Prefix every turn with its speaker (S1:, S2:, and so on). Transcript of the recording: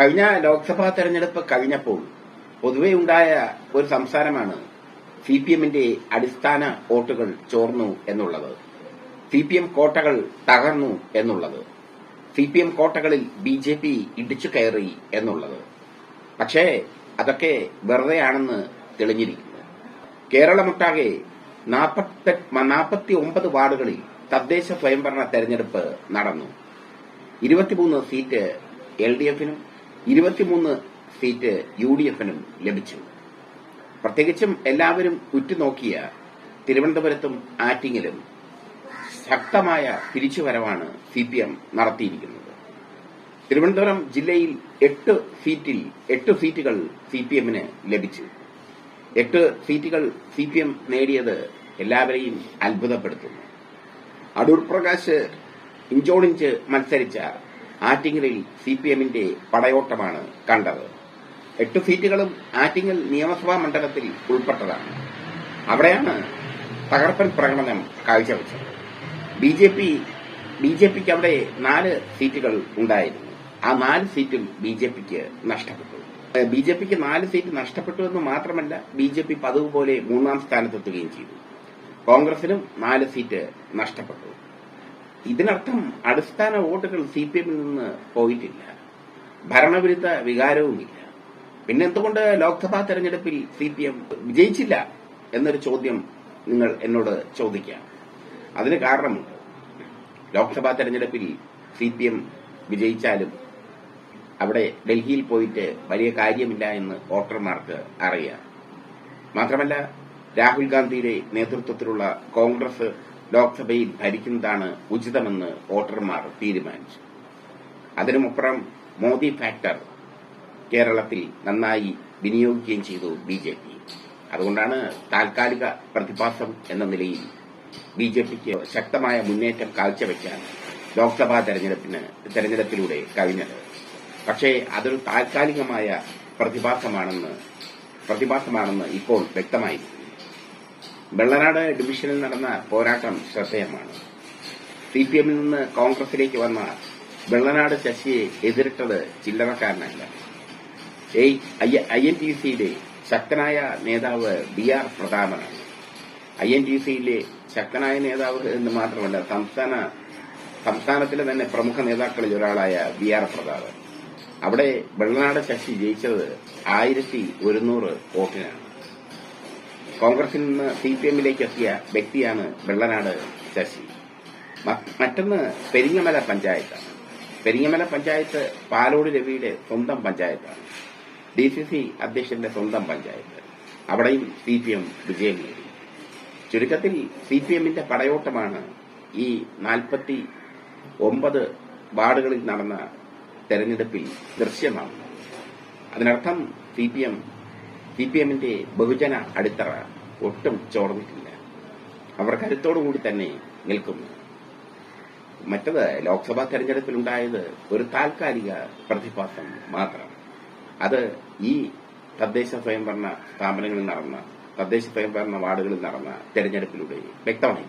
S1: കഴിഞ്ഞ ലോക്സഭാ തെരഞ്ഞെടുപ്പ് കഴിഞ്ഞപ്പോൾ പൊതുവെ ഉണ്ടായ ഒരു സംസാരമാണ് സി പി എമ്മിന്റെ അടിസ്ഥാന വോട്ടുകൾ ചോർന്നു എന്നുള്ളത്. സി പി എം കോട്ടകൾ തകർന്നു എന്നുള്ളത്. സി പി എം കോട്ടകളിൽ ബി ജെ പി ഇടിച്ചു കയറി എന്നുള്ളത്. പക്ഷേ അതൊക്കെ വെറുതെയാണെന്ന് തെളിഞ്ഞിരിക്കുന്നു. കേരളമൊട്ടാകെ നാൽപ്പത്തി ഒമ്പത് വാർഡുകളിൽ തദ്ദേശ സ്വയംഭരണ തെരഞ്ഞെടുപ്പ് നടന്നു. ഇരുപത്തിമൂന്ന് സീറ്റ് എൽ ഡി എഫിനും ഇരുപത്തിമൂന്ന് സീറ്റ് യു ഡി എഫിനും ലഭിച്ചു. പ്രത്യേകിച്ചും എല്ലാവരും ഉറ്റുനോക്കിയ തിരുവനന്തപുരത്തും ആറ്റിങ്ങിലും ശക്തമായ തിരിച്ചുവരവാണ് സി പി എം നടത്തിയിരിക്കുന്നത്. തിരുവനന്തപുരം ജില്ലയിൽ എട്ട് സീറ്റിൽ എട്ട് സീറ്റുകൾ സി പി എമ്മിന് ലഭിച്ചു. എട്ട് സീറ്റുകൾ സി പി എം നേടിയത് എല്ലാവരെയും അത്ഭുതപ്പെടുത്തുന്നു. അടൂർ പ്രകാശ് ഇഞ്ചോടിഞ്ച് മത്സരിച്ച ആറ്റിങ്ങലിൽ സി പി എമ്മിന്റെ പടയോട്ടമാണ് കണ്ടത്. എട്ട് സീറ്റുകളും ആറ്റിങ്ങൽ നിയമസഭാ മണ്ഡലത്തിൽ ഉൾപ്പെട്ടതാണ്. അവിടെയാണ് തകർപ്പൻ പ്രകടനം കാഴ്ചവെച്ചത്. B J P B J പിക്ക് അവിടെ നാല് സീറ്റുകൾ ഉണ്ടായിരുന്നു. ആ നാല് സീറ്റും ബി ജെ പിക്ക് നഷ്ടപ്പെട്ടു. ബി ജെ പിക്ക് നാല് സീറ്റ് നഷ്ടപ്പെട്ടു എന്ന് മാത്രമല്ല ബി ജെ പി പതിവ് പോലെ മൂന്നാം സ്ഥാനത്തെത്തുകയും ചെയ്തു. കോൺഗ്രസിനും നാല് സീറ്റ് നഷ്ടപ്പെട്ടു. ഇതിനർത്ഥം അടിസ്ഥാന വോട്ടുകൾ സി പി എമ്മിൽ നിന്ന് പോയിട്ടില്ല. ഭരണവിരുദ്ധ വികാരവുമില്ല. പിന്നെ എന്തുകൊണ്ട് ലോക്സഭാ തെരഞ്ഞെടുപ്പിൽ സി പി എം വിജയിച്ചില്ല എന്നൊരു ചോദ്യം നിങ്ങൾ എന്നോട് ചോദിക്കാം. അതിന് കാരണമുണ്ട്. ലോക്സഭാ തെരഞ്ഞെടുപ്പിൽ സി പി എം വിജയിച്ചാലും അവിടെ ഡൽഹിയിൽ പോയിട്ട് വലിയ കാര്യമില്ല എന്ന് വോട്ടർമാർക്ക് അറിയാം. മാത്രമല്ല രാഹുൽ ഗാന്ധിയുടെ നേതൃത്വത്തിലുള്ള കോൺഗ്രസ് ലോക്സഭയിൽ ഭരിക്കുന്നതാണ് ഉചിതമെന്ന് വോട്ടർമാർ തീരുമാനിച്ചു. അതിനുമപ്പുറം മോദി ഫാക്ടർ കേരളത്തിൽ നന്നായി വിനിയോഗിക്കുകയും ചെയ്തു ബി ജെ പി അതുകൊണ്ടാണ് താൽക്കാലിക പ്രതിഭാസം എന്ന നിലയിൽ ബി ജെ പിക്ക് ശക്തമായ മുന്നേറ്റം കാഴ്ചവെക്കാൻ ലോക്സഭാ തെരഞ്ഞെടുപ്പിന് തെരഞ്ഞെടുപ്പിലൂടെ കഴിഞ്ഞത്. പക്ഷേ അതൊരു താൽക്കാലികമായ പ്രതിഭാസമാണെന്ന് പ്രതിഭാസമാണെന്ന് ഇപ്പോൾ വ്യക്തമായിരിക്കുന്നു വെള്ളനാട് ഡിവിഷനിൽ നടന്ന പോരാട്ടം ശ്രദ്ധേയമാണ്. സി പി എമ്മിൽ നിന്ന് കോൺഗ്രസിലേക്ക് വന്ന വെള്ളനാട് ശശിയെ എതിരിട്ടത് ചില്ലറക്കാരനല്ല. ഐ എൻ ടി സിയിലെ ശക്തനായ നേതാവ് ബി ആർ പ്രതാപനാണ്. ഐ എൻ ടി സിയിലെ ശക്തനായ നേതാവ് എന്ന് മാത്രമല്ല സംസ്ഥാന സംസ്ഥാനത്തിലെ തന്നെ പ്രമുഖ നേതാക്കളിൽ ഒരാളായ ബി ആർ പ്രതാപൻ. അവിടെ വെള്ളനാട് ശശി ജയിച്ചത് ആയിരത്തി ഒരുന്നൂറ് വോട്ടിനാണ്. കോൺഗ്രസിൽ നിന്ന് സി പി എമ്മിലേക്ക് എത്തിയ വ്യക്തിയാണ് വെള്ളനാട് ശശി. മറ്റൊന്ന് പെരിങ്ങമല പഞ്ചായത്താണ്. പെരിങ്ങമല പഞ്ചായത്ത് പാലോട് രവിയുടെ സ്വന്തം പഞ്ചായത്താണ്. ഡി സി സി അധ്യക്ഷന്റെ സ്വന്തം പഞ്ചായത്ത്. അവിടെയും സി പി എം വിജയം നേടി. ചുരുക്കത്തിൽ സി പി എമ്മിന്റെ പടയോട്ടമാണ് ഈ നാൽപ്പത്തി ഒമ്പത് വാർഡുകളിൽ നടന്ന തെരഞ്ഞെടുപ്പിൽ ദൃശ്യമാകുന്നത്. അതിനർത്ഥം C P M C P എമ്മിന്റെ ബഹുജന അടിത്തറ ഒട്ടും ചോർന്നിട്ടില്ല. അവർ കരുത്തോടുകൂടി തന്നെ നിൽക്കുന്നു. മറ്റത് ലോക്സഭാ തെരഞ്ഞെടുപ്പിലുണ്ടായത് ഒരു താൽക്കാലിക പ്രതിഭാസം മാത്രം. അത് ഈ തദ്ദേശ സ്വയംഭരണ സ്ഥാപനങ്ങളിൽ നടന്ന തദ്ദേശ സ്വയംഭരണ വാർഡുകളിൽ നടന്ന തെരഞ്ഞെടുപ്പിലൂടെ വ്യക്തമായി